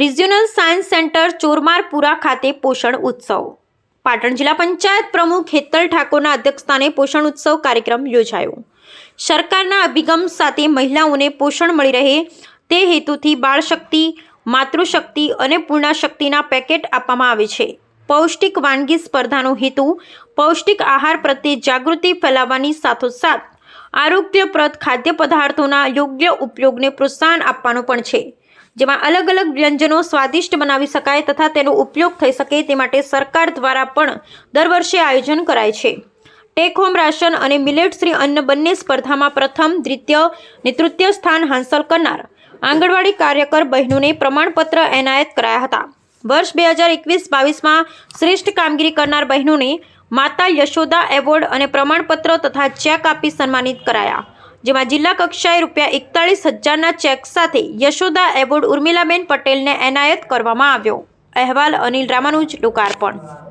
Regional science centre Chormarpura ખાતે પોષણ ઉત્સવ. પાટણ જિલ્લા પંચાયત પ્રમુખ હેતલ ઠાકોરના અધ્યક્ષસ્થાને પોષણ ઉત્સવ કાર્યક્રમ યોજાયો. સરકારના અભિગમ સાથે મહિલાઓને પોષણ મળી રહે તે હેતુથી બાળશક્તિ, માતૃશક્તિ અને પૂર્ણાશક્તિના પેકેટ આપવામાં આવે છે. પૌષ્ટિક વાનગી સ્પર્ધાનો હેતુ પૌષ્ટિક આહાર પ્રત્યે જાગૃતિ ફેલાવવાની સાથોસાથ આરોગ્યપ્રદ ખાદ્ય પદાર્થોના યોગ્ય ઉપયોગને પ્રોત્સાહન આપવાનો પણ છે. જેમાં અલગ અલગ વ્યંજનો સ્વાદિષ્ટ બનાવી શકાય તથા તેનો ઉપયોગ થઈ શકે તે માટે સરકાર દ્વારા પણ દર વર્ષે આયોજન કરાય છે. ટેક હોમ રાશન અને મિલેટ શ્રી અન્ન બંને સ્પર્ધામાં પ્રથમ, દ્વિતીય ને તૃતીય સ્થાન હાંસલ કરનાર આંગણવાડી કાર્યકર બહેનોને પ્રમાણપત્ર એનાયત કરાયા હતા. વર્ષ બે હજાર એકવીસ બાવીસમાં શ્રેષ્ઠ કામગીરી કરનાર બહેનોને માતા યશોદા એવોર્ડ અને પ્રમાણપત્ર તથા ચેક આપી સન્માનિત કરાયા. જેમાં જિલ્લા કક્ષાએ રૂપિયા એકતાળીસ હજારના ચેક સાથે યશોદા એવોર્ડ ઉર્મિલાબેન પટેલને એનાયત કરવામાં આવ્યો. અહેવાલ અનિલ રામાનુજ, લોકાર્પણ.